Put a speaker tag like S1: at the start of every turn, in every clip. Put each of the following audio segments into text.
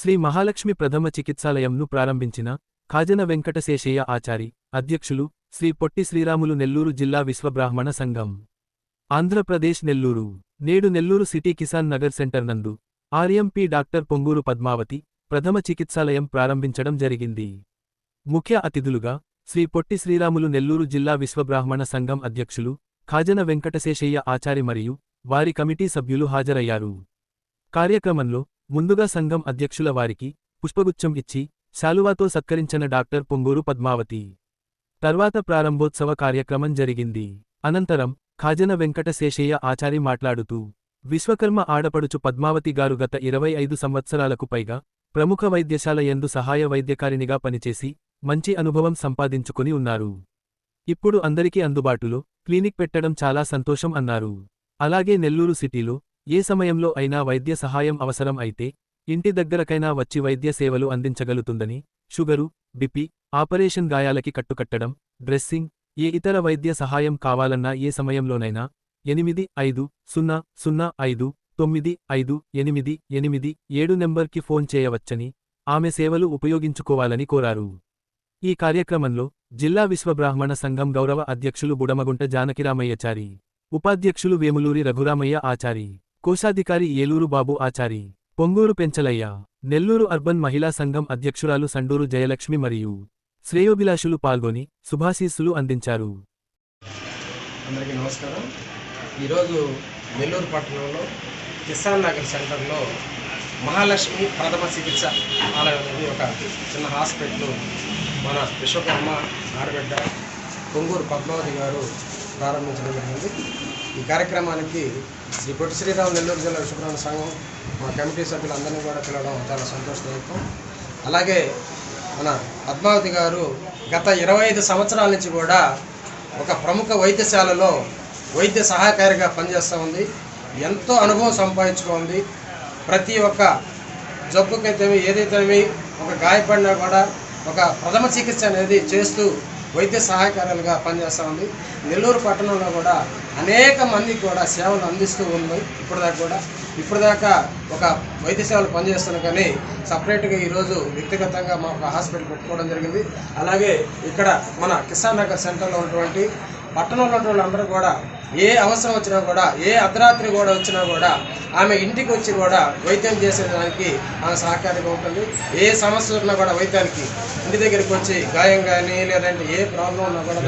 S1: శ్రీ మహాలక్ష్మి ప్రథమ చికిత్సాలయంను ప్రారంభించిన ఖాజన వెంకటశేషయ్య ఆచారి అధ్యక్షులు శ్రీ పొట్టి శ్రీరాములు నెల్లూరు జిల్లా విశ్వబ్రాహ్మణ సంఘం. ఆంధ్రప్రదేశ్ నెల్లూరు. నేడు నెల్లూరు సిటీ కిసాన్ నగర్ సెంటర్ నందు ఆర్ఎంపీ డాక్టర్ పొంగూరు పద్మావతి ప్రథమ చికిత్సాలయం ప్రారంభించడం జరిగింది. ముఖ్య అతిథులుగా శ్రీ పొట్టి శ్రీరాములు నెల్లూరు జిల్లా విశ్వబ్రాహ్మణ సంఘం అధ్యక్షులు ఖాజన వెంకటశేషయ్య ఆచారి మరియు వారి కమిటీ సభ్యులు హాజరయ్యారు. కార్యక్రమంలో ముందుగా సంఘం అధ్యక్షుల వారికి పుష్పగుచ్చం ఇచ్చి శాలువాతో సత్కరించిన డాక్టర్ పొంగూరు పద్మావతి. తర్వాత ప్రారంభోత్సవ కార్యక్రమం జరిగింది. అనంతరం ఖాజన వెంకట శేషయ్య ఆచారి మాట్లాడుతూ విశ్వకర్మ ఆడపడుచు పద్మావతి గారు గత ఇరవై ఐదు సంవత్సరాలకు పైగా ప్రముఖ వైద్యశాల యందు సహాయ వైద్యకారినిగా పనిచేసి మంచి అనుభవం సంపాదించుకుని ఉన్నారు. ఇప్పుడు అందరికీ అందుబాటులో క్లినిక్ పెట్టడం చాలా సంతోషం అన్నారు. అలాగే నెల్లూరు సిటీలో ఏ సమయంలో అయినా వైద్య సహాయం అవసరం అయితే ఇంటి దగ్గరకైనా వచ్చి వైద్య సేవలు అందించగలుగుతుందని షుగరు బిపి ఆపరేషన్ గాయాలకి కట్టుకట్టడం డ్రెస్సింగ్ ఏ ఇతర వైద్య సహాయం కావాలన్నా ఏ సమయంలోనైనా ఎనిమిది ఐదు సున్నా సున్నా ఐదు తొమ్మిది ఐదు ఎనిమిది ఎనిమిది ఏడు నెంబర్కి ఫోన్ చేయవచ్చని ఆమె సేవలు ఉపయోగించుకోవాలని కోరారు. ఈ కార్యక్రమంలో జిల్లా విశ్వబ్రాహ్మణ సంఘం గౌరవ అధ్యక్షులు బుడమగుంట జానకిరామయ్యచారి ఉపాధ్యక్షులు వేములూరి రఘురామయ్య ఆచారి. కోశాధికారి ఏలూరు బాబు ఆచారి పొంగూరు పెంచలయ్య నెల్లూరు అర్బన్ మహిళా సంఘం అధ్యక్షురాలు సండూరు జయలక్ష్మి మరియు శ్రేయోభిలాషులు పాల్గొని శుభాశీస్సులు అందించారు.
S2: అందరికీ నమస్కారం. ఈరోజు నెల్లూరు పట్టణంలో కిసాన్ నగర్ సెంటర్లో మహాలక్ష్మి ప్రథమ చికిత్స ఆలయం అనేది ఒక చిన్న హాస్పిటల్ మన విశ్వకర్మ ఆడబిడ్డ పొంగూరు పద్మావతి గారు ప్రారంభించడం జరిగింది. ఈ కార్యక్రమానికి శ్రీ పొట్టి శ్రీరామ్ నెల్లూరు జిల్లా విశ్వకర్మ సంఘం మా కమిటీ సభ్యులందరినీ కూడా పిలవడం చాలా సంతోషదాయకం. అలాగే మన పద్మావతి గారు గత ఇరవై ఐదు సంవత్సరాల నుంచి కూడా ఒక ప్రముఖ వైద్యశాలలో వైద్య సహాయకారిగా పనిచేస్తూ ఉంది. ఎంతో అనుభవం సంపాదించుకుంది ప్రతి ఒక్క జబ్బుకైతేమి ఏదైతేమి ఒక గాయపడినా కూడా ఒక ప్రథమ చికిత్స అనేది చేస్తూ వైద్య సహాయకారులుగా పనిచేస్తూ ఉంది. నెల్లూరు పట్టణంలో కూడా అనేక మందికి కూడా సేవలు అందిస్తూ ఉన్నాయి ఇప్పటిదాకా కూడా ఇప్పటిదాకా ఒక వైద్య సేవలు పనిచేస్తున్నాం కానీ సపరేట్గా ఈరోజు వ్యక్తిగతంగా మా హాస్పిటల్ పెట్టుకోవడం జరిగింది. అలాగే ఇక్కడ మన కిసాన్ నగర్ సెంటర్లో ఉన్నటువంటి పట్టణంలో ఉన్న వాళ్ళందరూ కూడా ఏ అవసరం వచ్చినా కూడా ఏ అర్ధరాత్రి కూడా వచ్చినా కూడా ఆమె ఇంటికి వచ్చి కూడా వైద్యం చేసేదానికి ఆమె సహకారిగా ఉంటుంది. ఏ సమస్య ఉన్నా కూడా వైద్యానికి ఇంటి దగ్గరికి వచ్చి గాయం కానీ లేదంటే ఏ ప్రాబ్లం ఉన్నా కూడా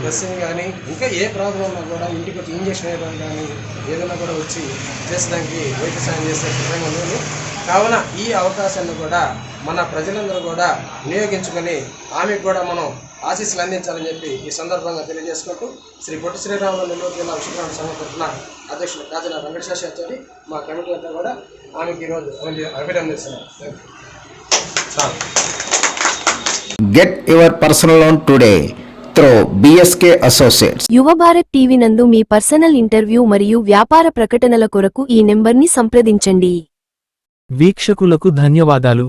S2: డ్రెస్సింగ్ కానీ ఇంకా ఏ ప్రాబ్లం ఉన్నా కూడా ఇంటికి వచ్చి ఇంజక్షన్ వేయడం కానీ ఏదైనా కూడా వచ్చి చేసేదానికి వైద్య సాయం చేసే సిద్ధంగా ఉంది కావున ఈ అవకాశాన్ని కూడా మన ప్రజలందరూ కూడా వినియోగించుకొని ఆమెకు కూడా మనం ఆశీస్సులు అందించాలని చెప్పి ఈ సందర్భంగా తెలియజేసుకుంటూ శ్రీ పొట్టి శ్రీరాములు నెల్లూరు జిల్లా విశ్వకర్మ సంఘం తరఫున అధ్యక్షులు కాజన వెంకటేశ్వరాచారి మా కమిటీ అంతా కూడా ఆమెకి ఈరోజు అభినందిస్తున్నాం. చాలు.
S3: Get your personal loan today through BSK Associates.
S4: యువ భారత్ టీవీ నందు మీ పర్సనల్ ఇంటర్వ్యూ మరియు వ్యాపార ప్రకటనల కొరకు ఈ నెంబర్ని సంప్రదించండి.
S1: వీక్షకులకు ధన్యవాదాలు.